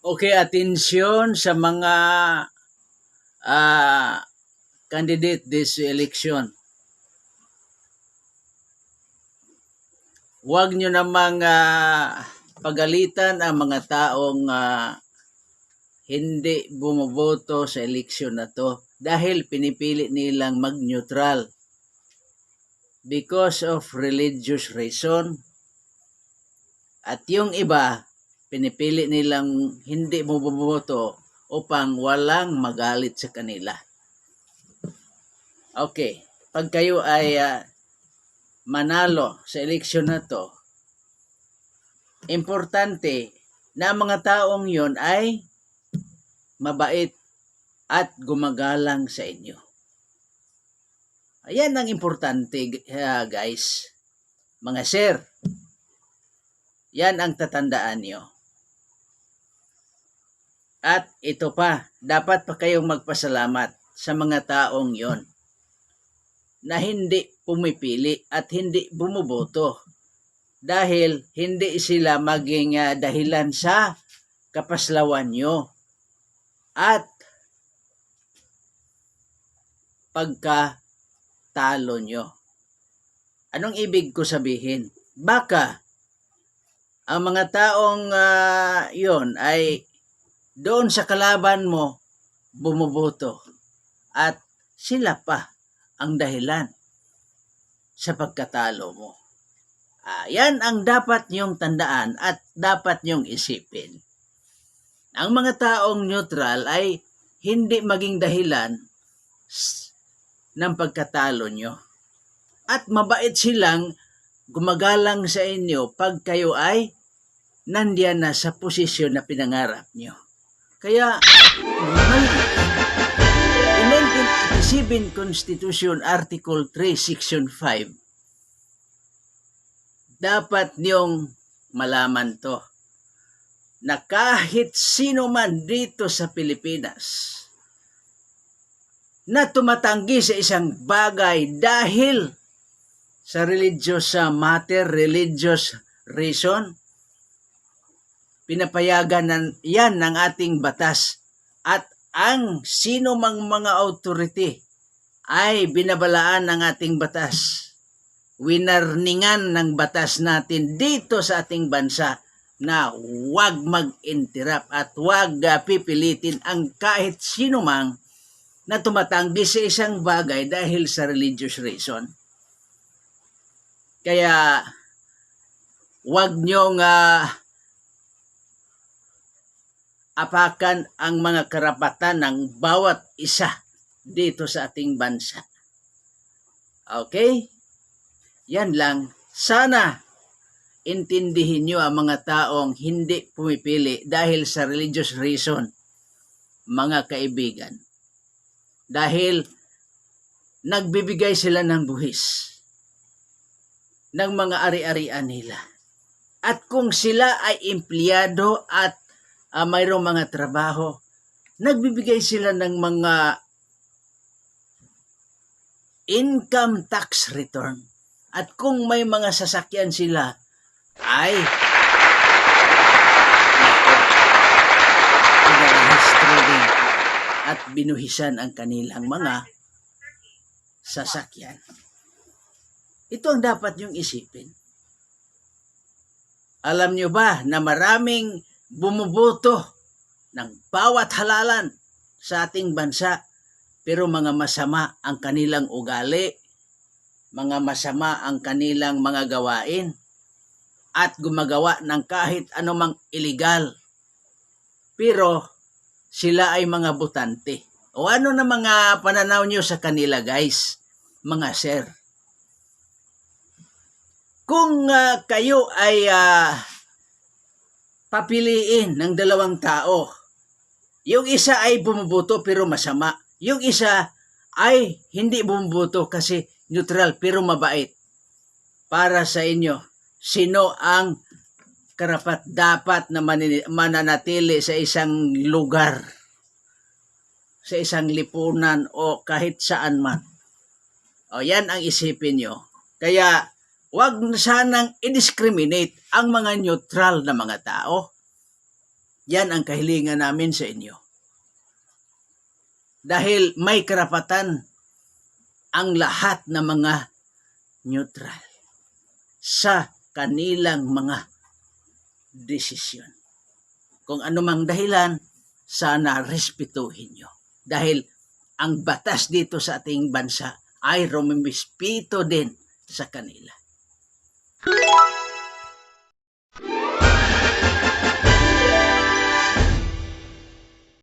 Okay, atensyon sa mga ah, candidate this election. Huwag nyo namang ah, pagalitan ang mga taong ah, hindi bumoboto sa eleksyon na to dahil pinipili nilang mag-neutral because of religious reason. At yung iba, pinipili nilang hindi mo bumoto upang walang magalit sa kanila. Okay, pag kayo ay ah, manalo sa eleksyon na to, importante na mga taong yon ay mabait at gumagalang sa inyo. Ayan ang importante ah, guys. Mga sir, yan ang tatandaan nyo. At ito pa, dapat pa kayong magpasalamat sa mga taong yon na hindi pumipili at hindi bumuboto dahil hindi sila maging ah, dahilan sa kapaslawan nyo at pagkatalo nyo. Anong ibig ko sabihin? Baka ang mga taong ah, yon ay doon sa kalaban mo bumuboto at sila pa ang dahilan sa pagkatalo mo. Ah, yan ang dapat niyong tandaan at dapat niyong isipin. Ang mga taong neutral ay hindi maging dahilan ng pagkatalo nyo. At mabait silang gumagalang sa inyo pag kayo ay nandiyan na sa posisyon na pinangarap nyo. Kaya, may, in 1987 Constitution Article 3, Section 5, dapat niyong malaman to na kahit sino man dito sa Pilipinas na tumatanggi sa isang bagay dahil sa religious matter, religious reason, pinapayagan nan, yan ng ating batas at ang sino mang mga authority ay binabalaan ng ating batas. Winarningan ng batas natin dito sa ating bansa na huwag mag-interrupt at huwag uh, pipilitin ang kahit sino mang na tumatanggi sa isang bagay dahil sa religious reason. Kaya huwag niyong uh, apakan ang mga karapatan ng bawat isa dito sa ating bansa. Okay? Yan lang. Sana intindihin nyo ang mga taong hindi pumipili dahil sa religious reason, mga kaibigan. Dahil nagbibigay sila ng buhis ng mga ari-arian nila. At kung sila ay empleyado at uh, mayroong mga trabaho, nagbibigay sila ng mga income tax return. At kung may mga sasakyan sila, ay at binuhisan ang kanilang mga sasakyan. Ito ang dapat niyong isipin. Alam niyo ba na maraming bumuboto ng bawat halalan sa ating bansa pero mga masama ang kanilang ugali, mga masama ang kanilang mga gawain at gumagawa ng kahit anumang illegal. Pero sila ay mga butante. O ano na mga pananaw nyo sa kanila guys, mga sir? Kung ah, kayo ay ah, papiliin ng dalawang tao, yung isa ay bumuboto pero masama. Yung isa ay hindi bumuboto kasi neutral pero mabait. Para sa inyo, sino ang karapat dapat na mananatili sa isang lugar, sa isang lipunan o kahit saan man? O yan ang isipin nyo. Kaya wag na sanang i-discriminate ang mga neutral na mga tao. Yan ang kahilingan namin sa inyo. Dahil may karapatan ang lahat ng mga neutral sa kanilang mga desisyon. Kung anumang dahilan, sana respetuhin nyo. Dahil ang batas dito sa ating bansa ay rumimispeto din sa kanila. Música